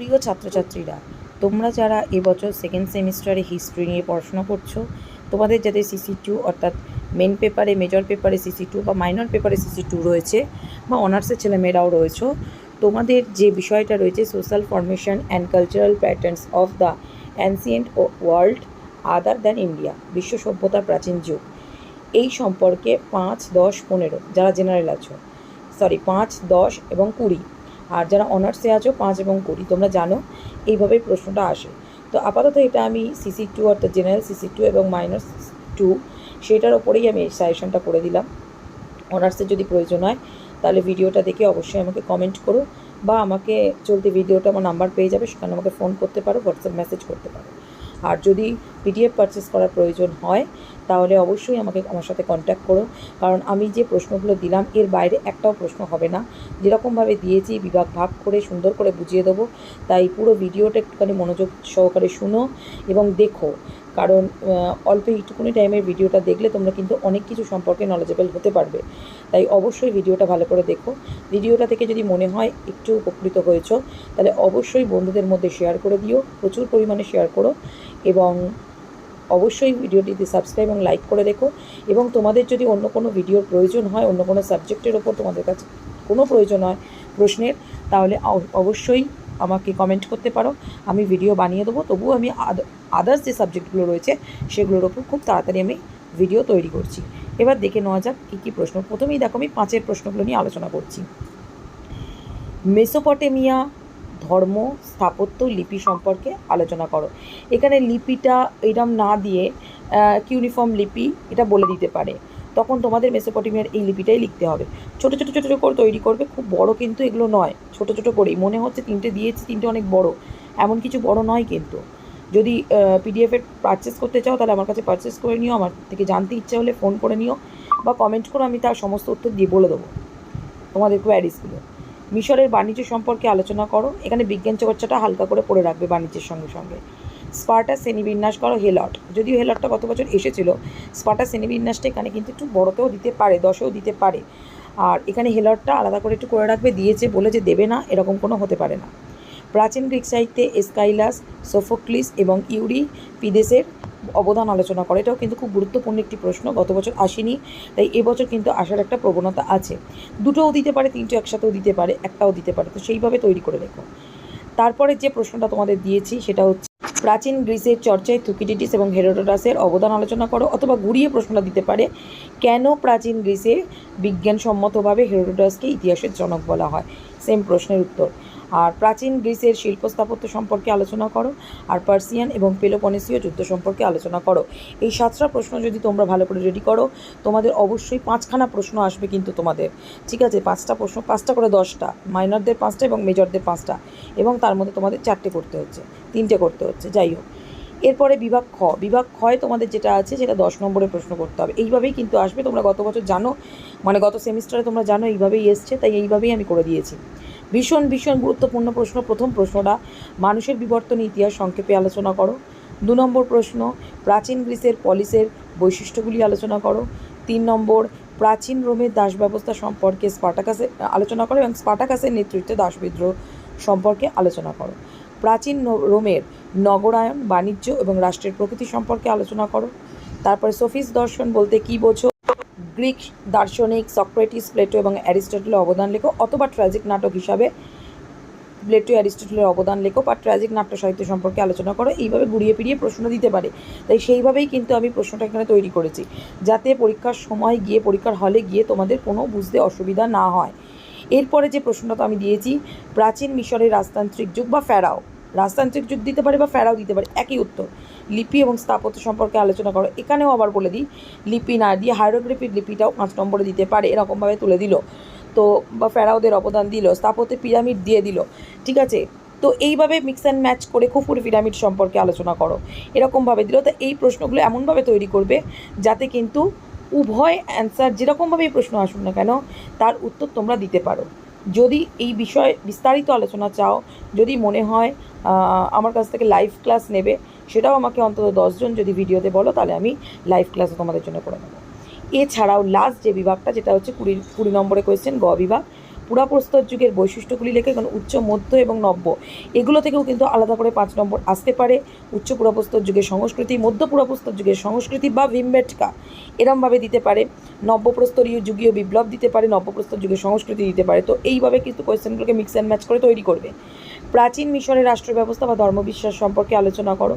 প্রিয় ছাত্রছাত্রীরা, তোমরা যারা এবছর সেকেন্ড সেমিস্টারে হিস্ট্রি নিয়ে পড়াশোনা করছ, তোমাদের যাদের সিসি টু অর্থাৎ মেন পেপারে মেজর পেপারে সিসি টু বা মাইনর পেপারে সিসি টু রয়েছে বা অনার্সের ছেলেমেয়েরাও রয়েছে, তোমাদের যে বিষয়টা রয়েছে social formation and cultural patterns of the ancient world other than India বিশ্ব সভ্যতার প্রাচীন যুগ, এই সম্পর্কে পাঁচ, দশ, পনেরো, যারা জেনারেল আছো সরি পাঁচ, দশ এবং কুড়ি আর যারা অনার্সে আছো, পাঁচ এবং কুড়ি, তোমরা জানো এইভাবেই প্রশ্নটা আসে। তো আপাতত এটা আমি সিসি টু অর্থাৎ জেনারেল সিসি টু এবং মাইনাস টু সেটার ওপরেই আমি সাজেশনটা করে দিলাম। অনার্সের যদি প্রয়োজন হয়, তাহলে ভিডিওটা দেখে অবশ্যই আমাকে কমেন্ট করো, বা আমাকে চলতি ভিডিওটা আমার নাম্বার পেয়ে যাবে, সেখানে আমাকে ফোন করতে পারো হোয়াটসঅ্যাপ মেসেজ করতে পারো। আর যদি পিডিএফ পারচেস করার প্রয়োজন হয় তাহলে অবশ্যই আমাকে আমার সাথে কন্ট্যাক্ট করো। কারণ আমি যে প্রশ্নগুলো দিলাম, এর বাইরে একটাও প্রশ্ন হবে না। যেরকমভাবে দিয়েছি, বিভাগ ভাগ করে, সুন্দর করে বুঝিয়ে দেবো। তাই পুরো ভিডিওটা একটুখানি মনোযোগ সহকারে শুনো এবং দেখো। কারণ অল্প একটুকুনি টাইমের ভিডিওটা দেখলে তোমরা কিন্তু অনেক কিছু সম্পর্কে নলেজেবল হতে পারবে। তাই অবশ্যই ভিডিওটা ভালো করে দেখো। ভিডিওটা থেকে যদি মনে হয় একটু উপকৃত হয়েছো, তাহলে অবশ্যই বন্ধুদের মধ্যে শেয়ার করে দিও, প্রচুর পরিমাণে শেয়ার করো এবং অবশ্যই ভিডিওটিতে সাবস্ক্রাইব এবং লাইক করে রেখো। এবং তোমাদের যদি অন্য কোনো ভিডিওর প্রয়োজন হয়, অন্য কোনো সাবজেক্টের ওপর তোমাদের কাছে কোনো প্রয়োজন হয় প্রশ্নের, তাহলে অবশ্যই আমাকে কমেন্ট করতে পারো। আমি ভিডিও বানিয়ে দেবো, তবুও আমি আদার্স যে সাবজেক্টগুলো রয়েছে, সেগুলোর ওপর খুব তাড়াতাড়ি আমি ভিডিও তৈরি করছি। এবার দেখে নেওয়া যাক কী কী প্রশ্ন। প্রথমেই দেখো আমি পাঁচের প্রশ্নগুলো নিয়ে আলোচনা করছি। মেসোপটেমিয়া ধর্ম, স্থাপত্য, লিপি সম্পর্কে আলোচনা করো। এখানে লিপিটা এরম না দিয়ে ইউনিফর্ম লিপি এটা বলে দিতে পারে। তখন তোমাদের মেসোপটেমিয়ার এই লিপিটাই লিখতে হবে। ছোটো ছোটো ছোটো করে তৈরি করবে, খুব বড় কিন্তু এগুলো নয়। ছোটো ছোটো করেই। মনে হচ্ছে তিনটে দিয়েছি, তিনটে অনেক বড়। এমন কিছু বড় নয় কিন্তু। যদি পিডিএফের পারচেস করতে চাও তাহলে আমার কাছে পারচেস করে নিও। আমার থেকে জানতে ইচ্ছে হলে ফোন করে নিও। বা কমেন্ট করো, আমি তার সমস্ত উত্তর দিয়ে বলে দেবো। তোমাদের কোয়ারিসগুলো মিশরের বাণিজ্য সম্পর্কে আলোচনা করো। এখানে বিজ্ঞান চর্চাটা হালকা করে পড়ে রাখবে বাণিজ্যের সঙ্গে সঙ্গে। স্পার্টা শ্রেণীবিন্যাস করো, হেলট। যদিও হেলটটা গত বছর এসেছিল, স্পার্টা শ্রেণীবিন্যাসটা এখানে কিন্তু একটু বড়তেও দিতে পারে, দশেও দিতে পারে। আর এখানে হেলটটা আলাদা করে একটু করে রাখবে, দিয়েছে বলে যে দেবে না, এরকম কোনো হতে পারে না। প্রাচীন গ্রিক সাহিত্যে এসকাইলাস, সোফোক্লিস এবং ইউরি পিদেসের অবদান আলোচনা করে। এটাও কিন্তু খুব গুরুত্বপূর্ণ একটি প্রশ্ন, গত বছর আসেনি, তাই এবছর কিন্তু আসার একটা প্রবণতা আছে। দুটোও দিতে পারে তিনটে একসাথেও দিতে পারে, একটাও দিতে পারে, তো সেইভাবে তৈরি করে রেখো। তারপরে যে প্রশ্নটা তোমাদের দিয়েছি, সেটা হচ্ছে, প্রাচীন গ্রিসের চর্চায় থুকিডিটিস এবং হেরোডোটাসের অবদান আলোচনা করো, অথবা ঘুরিয়ে প্রশ্নটা দিতে পারে, কেন প্রাচীন গ্রিসে বিজ্ঞানসম্মতভাবে হেরোডোটাসকে ইতিহাসের জনক বলা হয়? সেম প্রশ্নের উত্তর। আর প্রাচীন গ্রিসের শিল্প স্থাপত্য সম্পর্কে আলোচনা করো, আর পার্সিয়ান এবং পেলোপনেসীয় যুদ্ধ সম্পর্কে আলোচনা করো। এই সাতটা প্রশ্ন যদি তোমরা ভালো করে রেডি করো, তোমাদের অবশ্যই পাঁচখানা প্রশ্ন আসবে কিন্তু তোমাদের। ঠিক আছে, পাঁচটা প্রশ্ন, পাঁচটা করে দশটা। মাইনরদের পাঁচটা এবং মেজরদের পাঁচটা। এবং তার মধ্যে তোমাদের চারটে করতে হচ্ছে, তিনটে করতে হচ্ছে, যাই হোক। এরপরে বিভাগ খ। বিভাগ খয় তোমাদের যেটা আছে, সেটা দশ নম্বরে প্রশ্ন করতে হবে। এইভাবেই কিন্তু আসবে, তোমরা গত বছর জানো মানে গত সেমিস্টারে তোমরা জানো, এইভাবেই এসছে, তাই এইভাবেই আমি করে দিয়েছি। ভীষণ ভীষণ গুরুত্বপূর্ণ প্রশ্ন। প্রথম প্রশ্নটা, মানুষের বিবর্তন ইতিহাস সংক্ষেপে আলোচনা করো। দু নম্বর প্রশ্ন, প্রাচীন গ্রিসের পলিসের বৈশিষ্ট্যগুলি আলোচনা করো। তিন নম্বর, প্রাচীন রোমের দাস ব্যবস্থা সম্পর্কে স্পাটাকাসে, আলোচনা করো এবং স্পাটাকাসের নেতৃত্বে দাস বিদ্রোহ সম্পর্কে আলোচনা করো। প্রাচীন রোমের নগরায়ন, বাণিজ্য এবং রাষ্ট্রের প্রকৃতি সম্পর্কে আলোচনা করো। তারপরে সোফিস দর্শন বলতে কী বোঝো? গ্রিক দার্শনিক, সক্রেটিস, প্লেটো এবং অ্যারিস্টটলের অবদান লেখো অথবা ট্র্যাজিক নাটক হিসাবে প্লেটো, অ্যারিস্টটলের অবদান লেখো বা ট্র্যাজিক নাট্য সাহিত্য সম্পর্কে আলোচনা করো। এইভাবে ঘুরিয়ে ফিরিয়ে প্রশ্ন দিতে পারে। তাই সেইভাবেই কিন্তু আমি প্রশ্নটা এখানে তৈরি করেছি, যাতে পরীক্ষার সময় গিয়ে, পরীক্ষার হলে গিয়ে তোমাদের কোনো বুঝতে অসুবিধা না হয়। এরপরে যে প্রশ্নটা আমি দিয়েছি, প্রাচীন মিশরের রাজতান্ত্রিক যুগ বা ফেরাও। রাজতান্ত্রিক যুগ দিতে পারে বা ফেরাও দিতে পারে, একই উত্তর। লিপি এবং স্থাপত্য সম্পর্কে আলোচনা করো। এখানেও আবার বলে দিই, লিপি না দিয়ে হাইরোগ্রাফির লিপিটাও পাঁচ নম্বরে দিতে পারে, এরকমভাবে তুলে দিল। তো, বা ফেরাওদের অবদান দিল, স্থাপত্যে পিরামিড দিয়ে দিল, ঠিক আছে? তো এইভাবে মিক্স অ্যান্ড ম্যাচ করে খুফুরি পিরামিড সম্পর্কে আলোচনা করো। এরকমভাবে দিল। তো এই প্রশ্নগুলো এমনভাবে তৈরি করবে যাতে কিন্তু উভয় অ্যান্সার যেরকমভাবেই প্রশ্ন আসুক না কেন, তার উত্তর তোমরা দিতে পারো। যদি এই বিষয়ে বিস্তারিত আলোচনা চাও, যদি মনে হয় আমার কাছ থেকে লাইভ ক্লাস নেবে, সেটাও আমাকে অন্তত দশজন যদি ভিডিওতে বলো, তাহলে আমি লাইভ ক্লাসও তোমাদের জন্য করে নেব। এছাড়াও লাস্ট যে বিভাগটা, যেটা হচ্ছে কুড়ি কুড়ি নম্বরে কোয়েশ্চেন গ বিভাগ, পুরাপ্রস্তর যুগের বৈশিষ্ট্যগুলি লেখে কারণ উচ্চ, মধ্য এবং নব্য। এগুলো থেকেও কিন্তু আলাদা করে পাঁচ নম্বর আসতে পারে। উচ্চ পুরাপ্রস্তর যুগের সংস্কৃতি, মধ্য পুরাপ্রস্তর যুগের সংস্কৃতি বা ভিমবেটকা এরমভাবে দিতে পারে। নব্যপ্রস্তরীয় যুগীয় বিপ্লব দিতে পারে, নব্যপ্রস্তর যুগের সংস্কৃতি দিতে পারে। তো এইভাবে কিন্তু কোয়েশ্চেনগুলোকে মিক্স অ্যান্ড ম্যাচ করে তৈরি করবে। প্রাচীন মিশরের রাষ্ট্র ব্যবস্থা বা ধর্মবিশ্বাস সম্পর্কে আলোচনা করো।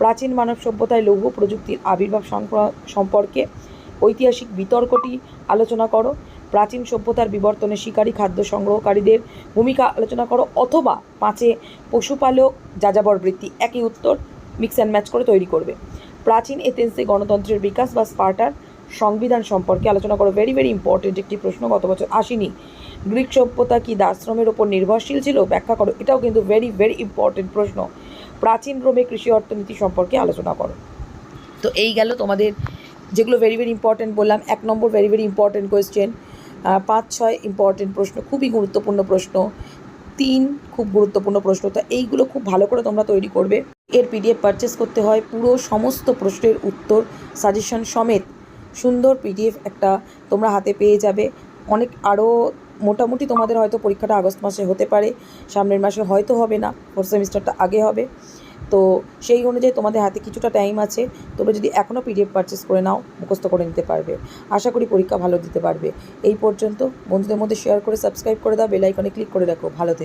প্রাচীন মানব সভ্যতায় লৌহ প্রযুক্তির আবির্ভাব সম্পর্কে ঐতিহাসিক বিতর্কটি আলোচনা করো। প্রাচীন সভ্যতার বিবর্তনে শিকারী খাদ্য সংগ্রহকারীদের ভূমিকা আলোচনা করো। অথবা পাঁচে পশুপালক যাযাবর বৃত্তি একই উত্তর মিক্স অ্যান্ড ম্যাচ করে তৈরি করবে। প্রাচীন এথেন্সে গণতন্ত্রের বিকাশ বা স্পার্টার সংবিধান সম্পর্কে আলোচনা করো। ভেরি ভেরি ইম্পর্টেন্ট একটি প্রশ্ন, গত বছর আসেনি। গ্রিক সভ্যতা কি দাশ্রমের ওপর নির্ভরশীল ছিল? ব্যাখ্যা করো। এটাও কিন্তু ভেরি ভেরি ইম্পর্টেন্ট প্রশ্ন। প্রাচীন রোমে কৃষি অর্থনীতি সম্পর্কে আলোচনা করো। তো এই গেল তোমাদের যেগুলো ভেরি ভেরি ইম্পর্টেন্ট বললাম। এক নম্বর ভেরি ভেরি ইম্পর্টেন্ট কোয়েশ্চেন পাঁচ, ছয় ইম্পর্টেন্ট প্রশ্ন, খুবই গুরুত্বপূর্ণ প্রশ্ন। তিন খুব গুরুত্বপূর্ণ প্রশ্ন। তো এইগুলো খুব ভালো করে তোমরা তৈরি করবে। এর পিডিএফ পারচেস করতে হয়। পুরো সমস্ত প্রশ্নের উত্তর সাজেশন সমেত। সুন্দর পিডিএফ একটা তোমরা হাতে পেয়ে যাবে। অনেক আরও মোটামুটি তোমাদের হয়তো পরীক্ষাটা আগস্ট মাসে হতে পারে, সামনের মাসে হয়তো হবে না ফোর্থ সেমিস্টারটা আগে হবে। তো সেই অনুযায়ী তোমাদের হাতে কিছুটা টাইম আছে, তোমরা যদি এখনও পিডিএফ পারচেস করে নাও, মুখস্থ করে নিতে পারবে। আশা করি পরীক্ষা ভালো দিতে পারবে। এই পর্যন্ত বন্ধুদের মধ্যে শেয়ার করে সাবস্ক্রাইব করে দাও বেল আইকনে ক্লিক করে রাখো। ভালো থেকো।